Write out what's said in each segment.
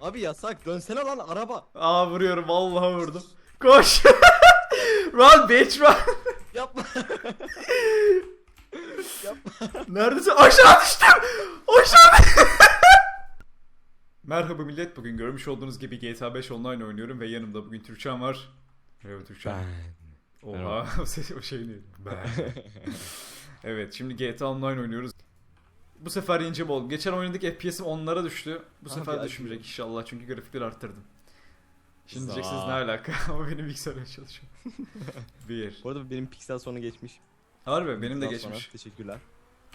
Abi yasak dönsene lan araba. Aa vuruyorum vallahi vurdum. Koş. run bitch run. Yapma. Yapma. Neredesin? Aşağı düştüm. Aşağı. Merhaba millet. Bugün görmüş olduğunuz gibi GTA 5 online oynuyorum ve yanımda bugün Türkçen var. Merhaba Türkçen. Oha o, ses, o şey neydi? Ben. evet şimdi GTA Online oynuyoruz. Bu sefer yeneceğim oğlum. Geçen oynadık FPS'im onlara düştü. Bu Abi, sefer hadi. düşmeyecek inşallah çünkü grafikleri arttırdım. Şimdi Sağ. diyeceksiniz ne alaka ama benim bilgisayarla çalışıyor. Bir. Bu arada benim piksel sonu geçmiş. Harbi benim de Daha sonra geçmiş. Teşekkürler.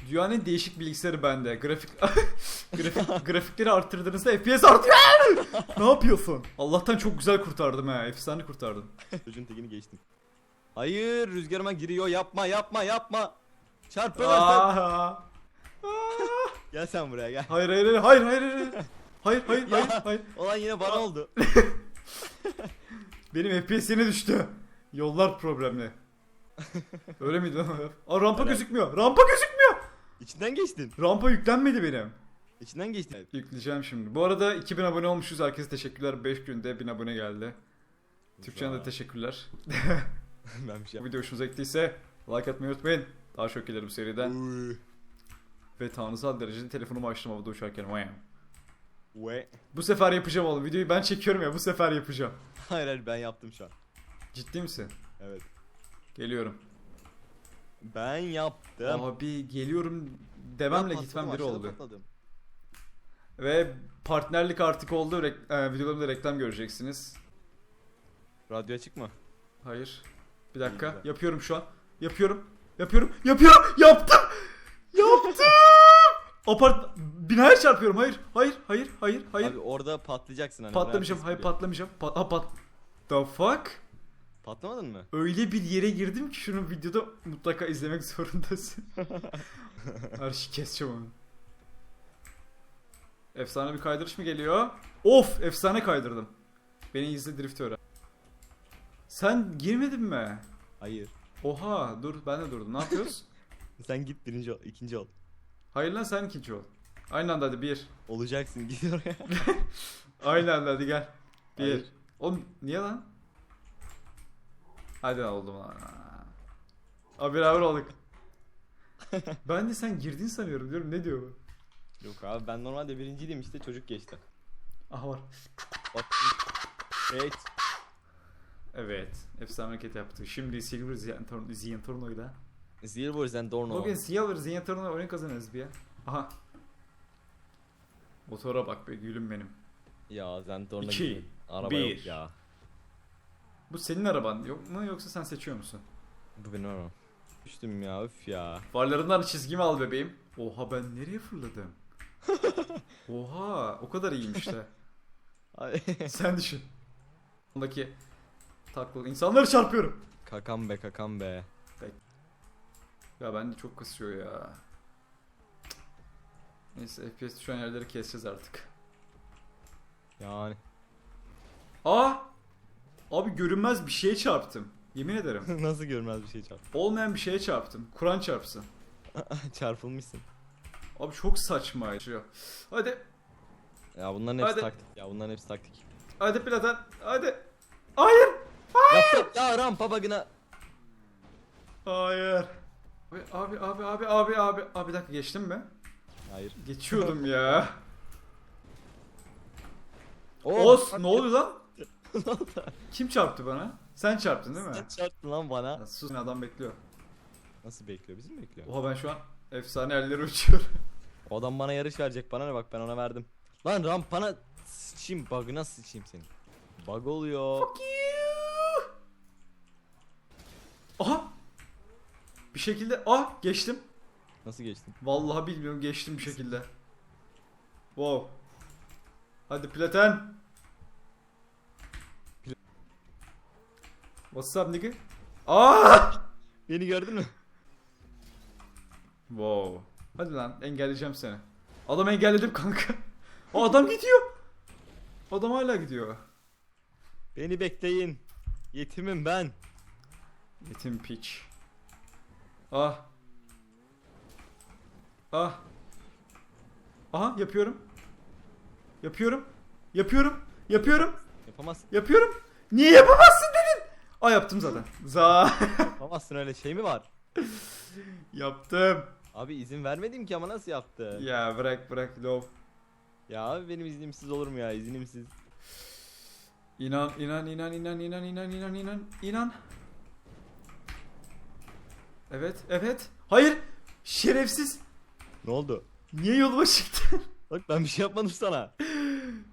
Dünyanın değişik bilgisayarı bende. Grafik grafik grafikleri arttırdığınızda FPS artıyor. ne yapıyorsun? Allah'tan çok güzel kurtardım ha. Efsane kurtardım. Çocuğun tekini geçtim. Hayır rüzgarıma giriyor yapma yapma yapma. Çarpma Aa. Gel sen buraya gel. Hayır hayır hayır hayır hayır hayır. Hayır hayır hayır Ya. hayır. Olan yine bana oldu. Benim FPS yine düştü. Yollar problemli. Öyle miydi lan? Aa rampa Öyle. gözükmüyor. Rampa gözükmüyor. İçinden geçtin. Rampa yüklenmedi benim. İçinden geçtin. Evet. Yükleyeceğim şimdi. Bu arada 2000 abone olmuşuz. Herkese teşekkürler. 5 günde 1000 abone geldi. Türkçe'ne de teşekkürler. ben bir şey Bu video hoşunuza gittiyse like atmayı unutmayın. Daha çok gelir bu seriden. Uy. Ve tanrısal derecede telefonumu açtım havada uçarken. Vay. Ve. Bu sefer yapacağım oğlum. Videoyu ben çekiyorum ya. Bu sefer yapacağım. Hayır hayır ben yaptım şu an. Ciddi misin? Evet. Geliyorum. Ben yaptım. Abi geliyorum dememle gitmem patladım, biri aşağıda oldu. patladım. Ve partnerlik artık oldu. Rek- e, videolarımda reklam göreceksiniz. Radyo açık mı? Hayır. Bir dakika. Güzel. Yapıyorum şu an. Yapıyorum. Yapıyorum. Yapıyorum. Yaptım. Apart binaya çarpıyorum. Hayır. Hayır. Hayır. Hayır. Hayır. Abi orada patlayacaksın hani. herkes Hayır biliyor. patlamayacağım. Pat ha, pat. The fuck? Patlamadın mı? Öyle bir yere girdim ki şunu videoda mutlaka izlemek zorundasın. Şeyi keseceğim onu. Efsane bir kaydırış mı geliyor? Of efsane kaydırdım. Beni izle drift öğren. Sen girmedin mi? Hayır. Oha dur ben de durdum. Ne yapıyoruz? Sen git birinci ol, ikinci ol. Hayır lan sen ikinci ol. Aynı anda hadi bir. Olacaksın gidiyor ya. Aynı anda hadi gel. Bir. Hayır. Oğlum niye lan? Hadi lan oldum lan. Abi beraber olduk. ben de sen girdin sanıyorum diyorum ne diyor bu? Yok abi ben normalde birinciydim işte çocuk geçti. Aha var. Bak. Evet. Evet. Efsane hareket yaptı. Şimdi Silver Zientorno- Zientorno'yla. Silver and Dorno. Bugün Silver Zientorno oyun kazanırız bir ya. Aha. Motora bak be gülüm benim. Ya Zentorno İki, gibi. Araba bir. yok ya. Bu senin araban yok mu yoksa sen seçiyor musun? Bu benim arabam. Düştüm ya öf ya. Farlarından çizgimi al bebeğim. Oha ben nereye fırladım? Oha o kadar iyiymiş de. Sen düşün. Ondaki taklı insanları çarpıyorum. kakam be kakam be. Ya ben de çok kasıyor ya. Neyse FPS düşen yerleri keseceğiz artık. Yani. Aa! Abi görünmez bir şeye çarptım. Yemin ederim. Nasıl görmez bir şey çarp. Olmayan bir şeye çarptım. Kur'an çarpsın. Çarpılmışsın. Abi çok saçma. Hadi. Ya bunların hepsi Hadi. taktik ya bunların hepsi taktik. Hadi Platon. Hadi. Hayır. Yap yap ya rampa bug'ına. Hayır. Abi abi abi abi abi abi. Abi bir dakika geçtim mi? Hayır. Geçiyordum ya. Os ne oluyor lan? Kim çarptı bana? Sen çarptın değil mi? Sen çarptın lan bana. Ya sus adam bekliyor. Nasıl bekliyor? Bizi mi bekliyor? Oha ben şu an efsane yerlere uçuyorum. O adam bana yarış verecek. Bana ne bak ben ona verdim. Lan rampana sıçayım bug'ına sıçayım seni. Bug oluyor. Fuck you. Aha. Bir şekilde ah geçtim. Nasıl geçtin? Vallahi bilmiyorum geçtim bir şekilde. Wow. Hadi Platen. Pla- What's up nigga? Aa! Beni gördün mü? Wow. Hadi lan engelleyeceğim seni. Adam engelledim kanka. O adam gidiyor. Adam hala gidiyor. Beni bekleyin. Yetimim ben. Yetim piç. Ah. Ah. Aha yapıyorum. Yapıyorum. Yapıyorum. Yapıyorum. Yapamazsın. Yapıyorum. Niye yapamazsın dedin? Aa yaptım zaten. Za Yapamazsın öyle şey mi var? yaptım. Abi izin vermedim ki ama nasıl yaptı? Ya, Ya bırak bırak love. abi benim iznimsiz olur mu ya iznimsiz? İnan inan inan inan inan inan inan inan inan. Evet evet. Hayır. Şerefsiz. Ne oldu? Niye yoluma çıktın? Bak ben bir şey yapmadım sana.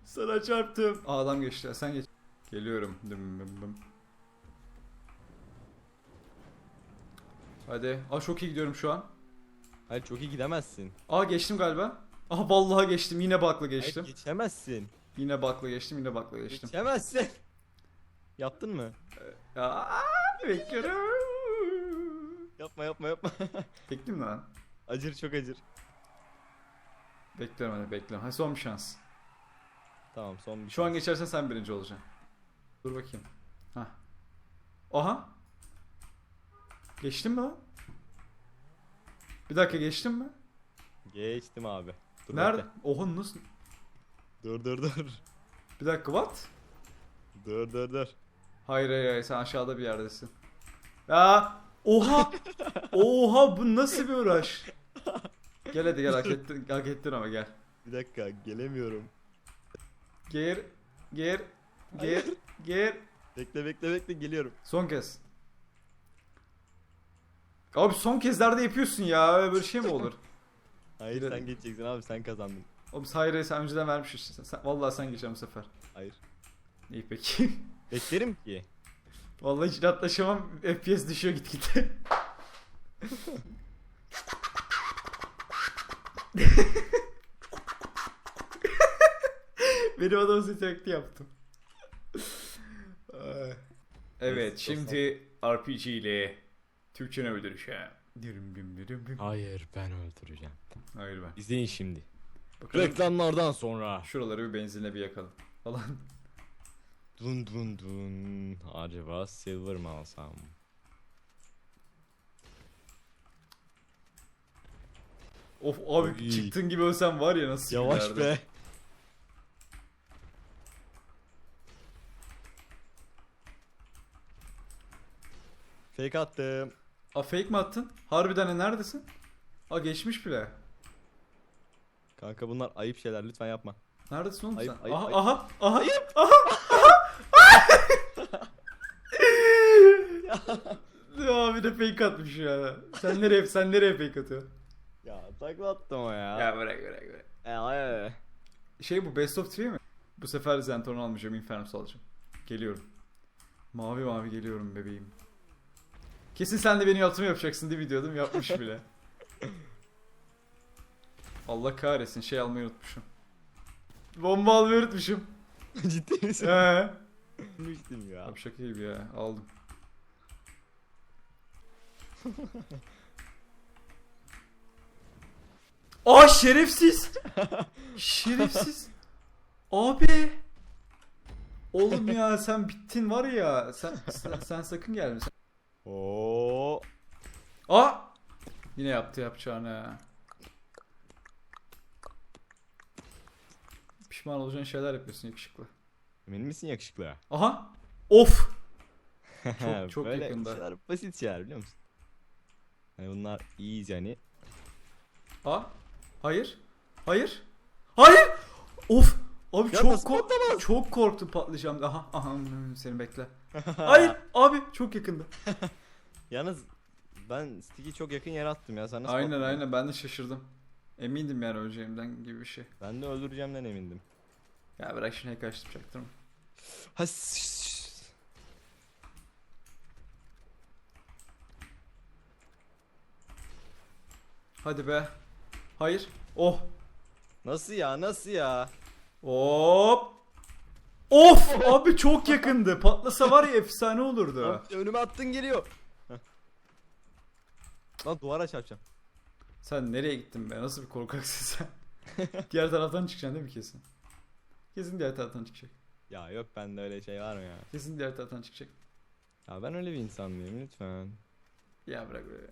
Sana çarptım. Aa adam geçti. Sen geç. Geliyorum. Dım. Hadi. Aa çok iyi gidiyorum şu an. Hayır çok iyi gidemezsin. Aa geçtim galiba. Aa vallahi geçtim. Yine bakla Hayır, geçtim. geçemezsin. Yine bakla geçtim. Yine bakla geçtim. Geçemezsin. Yaptın mı? Aa, bekliyorum. Yapma yapma yapma. Bekleyeyim mi lan? acır çok acır. Bekliyorum hadi bekliyorum. Hadi son bir şans. Tamam son bir Şu an geçersen sen birinci olacaksın. Dur bakayım. Hah. Aha. Geçtin mi lan? Bir dakika geçtin mi? Geçtim abi. Dur Nerede? bekle. Oha nasıl? Dur dur dur. Bir dakika what? Dur dur dur. Hayır hayır hayır sen aşağıda bir yerdesin. Ya oha. oha bu nasıl bir uğraş? Gel hadi gel hak ettin, hak ettin ama gel. Bir dakika gelemiyorum. Gir gir gir gir. Bekle bekle bekle geliyorum. Son kez. Abi son kezlerde yapıyorsun ya. Öyle böyle şey mi olur? Hayır Gidelim. sen geçeceksin abi sen kazandın. Oğlum hayır hayır, sen önceden vermişsin. Sen, sen, vallahi sen geçeceksin bu sefer. Hayır. İyi peki. Beklerim ki. Vallahi hiç inatlaşamam. FPS düşüyor gitgide. Benim adamı seçenekli yaptım. Evet şimdi RPG ile Türkçe öldürüşe. Dürüm düm dürüm düm. Hayır ben öldüreceğim. Hayır ben. İzleyin şimdi. Bakalım Reklamlardan sonra. şuraları bir benzinle bir yakalım. Falan. Dun dun dun. Acaba silver mı alsam? Of abi Oy. çıktığın gibi ölsem var ya nasıl Yavaş be. Fake attım. Aa fake mi attın? Harbiden ne neredesin? Aa geçmiş bile. Kanka bunlar ayıp şeyler lütfen yapma. Neredesin oğlum Ayıp, sen? ayıp, aha, ayıp. aha aha aha Abi de fake atmış ya. Sen nereye sen nereye fake atıyorsun? Ya takla attım o ya. Ya bırak bırak bırak. E, ay. Şey bu best of 3 mi? Bu sefer Zentorn almayacağım, Infernus alacağım. Geliyorum. Mavi mavi geliyorum bebeğim. Kesin sen de benim yaptığımı yapacaksın diye diyordum. Yapmış bile. Allah kahretsin şey almayı unutmuşum. Bomba almayı unutmuşum. Ciddi misin? Ee. Unutmuştum ya. Abi şaka gibi ya. Aldım. Aa şerefsiz. şerefsiz. Abi. Oğlum ya sen bittin var ya. Sen sen, sen sakın gelme. Sen... Oo. Aa! Yine yaptı yapacağını. Pişman olacağın şeyler yapıyorsun yakışıklı. Emin misin yakışıklı? Aha! Of! Çok- çok Böyle yakında. şeyler basit şeyler biliyor musun? Hani bunlar iyiyiz yani. Aa! Hayır. Hayır. Hayır! Of! Abi Ya çok kork patlamaz? çok korktum patlayacağım. Aha aha seni bekle. Hayır abi çok yakında. Yalnız ben stick'i çok yakın yere attım ya. Sen nasıl aynen patladın? aynen ben de şaşırdım. Emindim yani öleceğimden gibi bir şey. Ben de öldüreceğimden emindim. Ya bırak şimdi kaçtım çaktırma. Ha Hadi be. Hayır. Oh. Nasıl ya? Nasıl ya? Hop. Of abi çok yakındı. Patlasa var ya efsane olurdu. Önüme attın geliyor. Lan duvara çarpacağım. Sen nereye gittin be? Nasıl bir korkaksın sen? diğer taraftan çıkacaksın değil mi kesin? Kesin diğer taraftan çıkacak. Ya yok bende öyle şey var mı ya? Kesin diğer taraftan çıkacak. Ya ben öyle bir insan mıyım lütfen. Ya bırak böyle.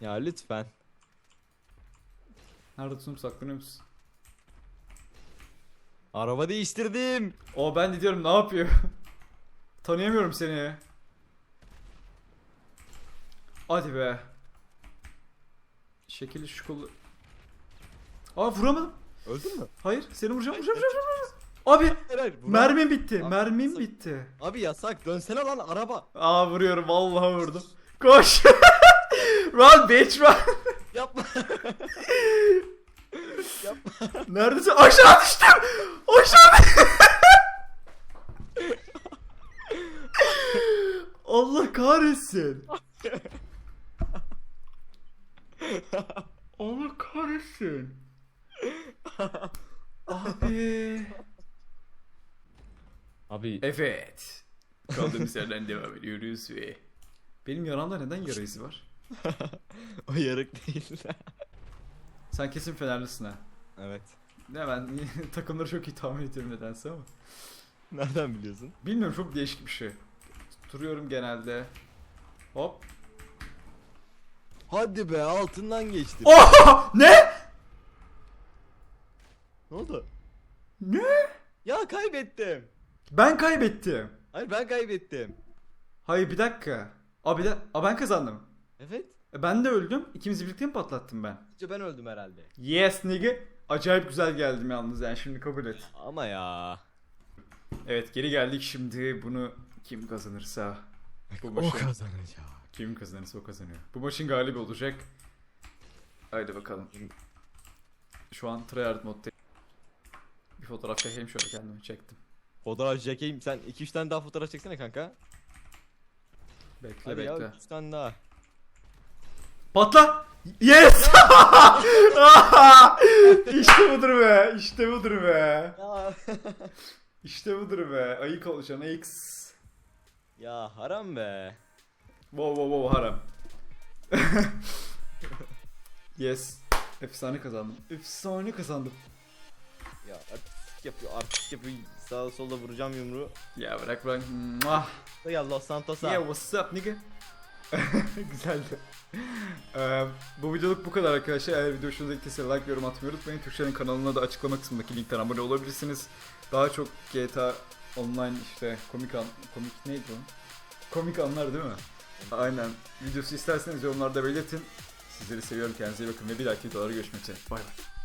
Ya lütfen. Nerede tutup saklanıyor musun? Araba değiştirdim. O ben de diyorum ne yapıyor? Tanıyamıyorum seni. Hadi be. Şekilli şukulu. Aa vuramadım. Öldün mü? Hayır seni vuracağım vuracağım vuracağım. vuracağım. Abi Hayır mermim bitti. Abi, Mermim yasak. bitti. Abi yasak. Dönsene lan araba. Aa vuruyorum vallahi vurdum. Koş. run bitch run. Yapma. Yapma. Neredesin? Aşağı düştüm. Aşağı. Allah kahretsin. Allah kahretsin. Abi. Abi Evet. Kaldığımız yerden devam ediyoruz ve... Benim yaramda neden yara izi var? o yarık değil. Sen kesin Fenerlisin ha. evet. Ne ben takımları çok iyi tahmin ediyorum nedense ama. Nereden biliyorsun? Bilmiyorum çok değişik bir şey. Tutuyorum genelde. Hop. Hadi be altından geçtim. Oha! Ne? Ne oldu? Ne? Ya kaybettim. Ben kaybettim. Hayır ben kaybettim. Hayır bir dakika. Abi de Aa, ben kazandım. Evet. E, ben de öldüm. İkimiz birlikte mi patlattım ben? Önce ben öldüm herhalde. Yes nigga. Acayip güzel geldim yalnız yani şimdi kabul et. Ama ya. Evet geri geldik şimdi bunu kim kazanırsa bu maçı kazanacak. kim kazanırsa o kazanıyor. Bu maçın galibi olacak. Haydi bakalım. Şu an tryhard modda. Bir fotoğraf çekeyim şöyle kendimi çektim. Fotoğraf çekeyim. Sen 2-3 tane daha fotoğraf çeksene kanka. Bekle Hadi bekle. ya 3 tane daha. Patla! Yes! işte budur be. İşte budur be. Ya. İşte budur be. Ayık olacaksın ayık. ya haram be. Wow wow wow haram. yes. Efsane kazandım. Efsane kazandım. Ya artistik yapıyor artistik yapıyor. Sağa sola vuracağım yumruğu. Ya bırak bırak. Mwah. Los Santos'a. Yeah what's up nigga? Güzeldi. Ee, bu videoluk bu kadar arkadaşlar. Eğer video hoşunuza gittiyse like, yorum atmayı unutmayın. Türkçenin kanalına da açıklama kısmındaki linkten abone olabilirsiniz. Daha çok GTA Online işte komik an... Komik neydi o? Komik anlar değil mi? Aynen. Videosu isterseniz yorumlarda belirtin. Sizleri seviyorum. Kendinize iyi bakın ve bir dahaki videolarda görüşmek üzere. Bay bay.